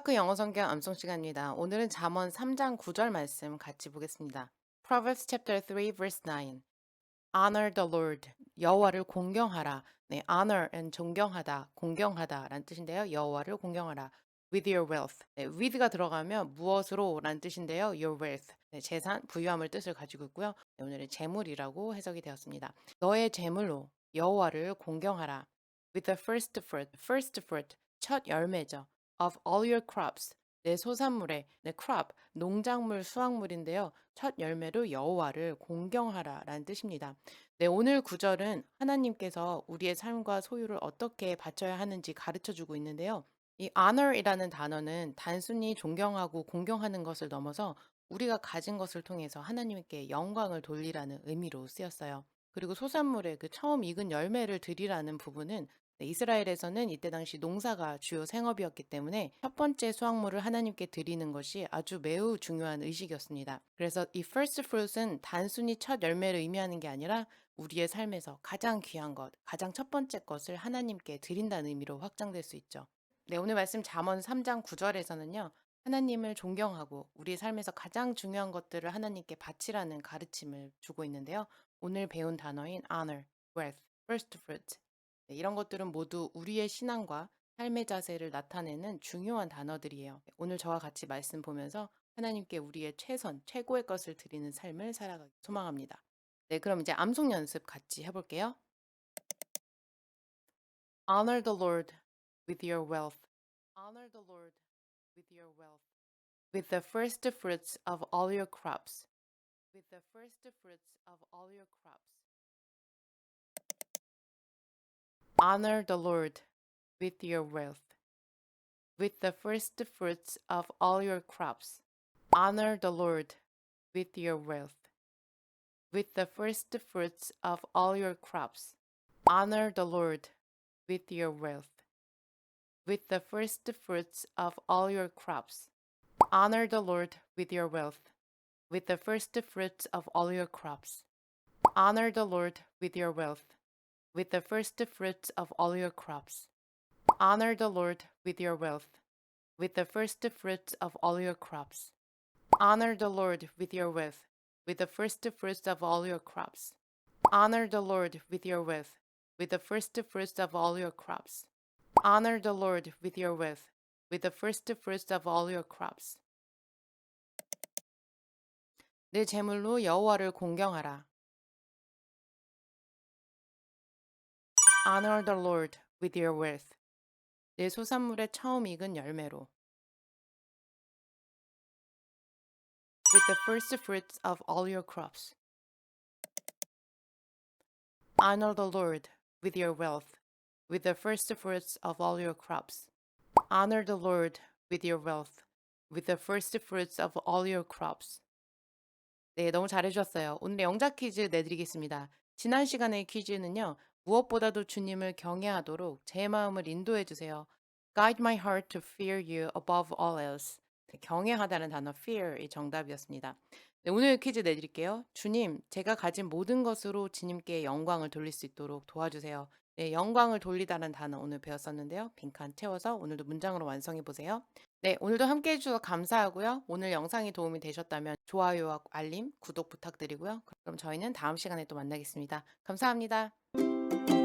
파크 영어 성경 암송 시간입니다. 오늘은 잠언 3장 9절 말씀 같이 보겠습니다. Proverbs chapter 3 verse 9. Honor the Lord. 여호와를 공경하라. 네, honor은 존경하다, 공경하다라는 뜻인데요. 여호와를 공경하라. with your wealth. 네, with가 들어가면 무엇으로라는 뜻인데요. your wealth. 네, 재산, 부유함을 뜻을 가지고 있고요. 네, 오늘은 재물이라고 해석이 되었습니다. 너의 재물로 여호와를 공경하라. with the first fruit. first fruit. 첫 열매죠. Of all your crops. 내 소산물의 내 crop, 농작물, 수확물인데요. 첫 열매로 여호와를 공경하라 라는 뜻입니다. 네, 오늘 구절은 하나님께서 우리의 삶과 소유를 어떻게 바쳐야 하는지 가르쳐 주고 있는데요. 이 honor이라는 단어는 단순히 존경하고 공경하는 것을 넘어서 우리가 가진 것을 통해서 하나님께 영광을 돌리라는 의미로 쓰였어요. 그리고 소산물의 그 처음 익은 열매를 드리라는 부분은 네, 이스라엘에서는 이때 당시 농사가 주요 생업이었기 때문에 첫 번째 수확물을 하나님께 드리는 것이 아주 매우 중요한 의식이었습니다. 그래서 이 first fruit은 단순히 첫 열매를 의미하는 게 아니라 우리의 삶에서 가장 귀한 것, 가장 첫 번째 것을 하나님께 드린다는 의미로 확장될 수 있죠. 네, 오늘 말씀 잠언 3장 9절에서는요. 하나님을 존경하고 우리의 삶에서 가장 중요한 것들을 하나님께 바치라는 가르침을 주고 있는데요. 오늘 배운 단어인 honor, wealth, first fruit 네, 이런 것들은 모두 우리의 신앙과 삶의 자세를 나타내는 중요한 단어들이에요. 오늘 저와 같이 말씀 보면서 하나님께 우리의 최선, 최고의 것을 드리는 삶을 살아가기 소망합니다. 네, 그럼 이제 암송 연습 같이 해볼게요. Honor the Lord with your wealth. Honor the Lord with your wealth. With the first fruits of all your crops. With the first fruits of all your crops. Honor the Lord with your wealth, with the first fruits of all your crops. Honor the Lord with your wealth, with the first fruits of all your crops. Honor the Lord with your wealth, with the first fruits of all your crops. Honor the Lord with your wealth, with the first fruits of all your crops. Honor the Lord with your wealth with the first fruits of all your crops. Honor the Lord with your wealth, with the first fruits of all your crops. Honor the Lord with your wealth, with the first fruits of all your crops. Honor the Lord with your wealth, with the first fruits of all your crops. Honor the Lord with your wealth, with the first fruits of all your crops. 내 재물로 여호와를 공경하라. Honor the Lord with your wealth. 내 소산물의 처음 익은 열매로. With the first fruits of all your crops. Honor the Lord with your wealth, with the first fruits of all your crops. Honor the Lord with your wealth, with the first fruits of all your crops. 네, 너무 잘해주셨어요. 오늘의 영작 퀴즈 내드리겠습니다. 지난 시간의 퀴즈는요, 무엇보다도 주님을 경외하도록 제 마음을 인도해 주세요. Guide my heart to fear you above all else. 네, 경외하다는 단어 fear이 정답이었습니다. 네, 오늘 퀴즈 내드릴게요. 주님, 제가 가진 모든 것으로 주님께 영광을 돌릴 수 있도록 도와주세요. 네, 영광을 돌리다는 단어 오늘 배웠었는데요. 빈칸 채워서 오늘도 문장으로 완성해 보세요. 네, 오늘도 함께 해주셔서 감사하고요. 오늘 영상이 도움이 되셨다면 좋아요와 알림, 구독 부탁드리고요. 그럼 저희는 다음 시간에 또 만나겠습니다. 감사합니다. thank you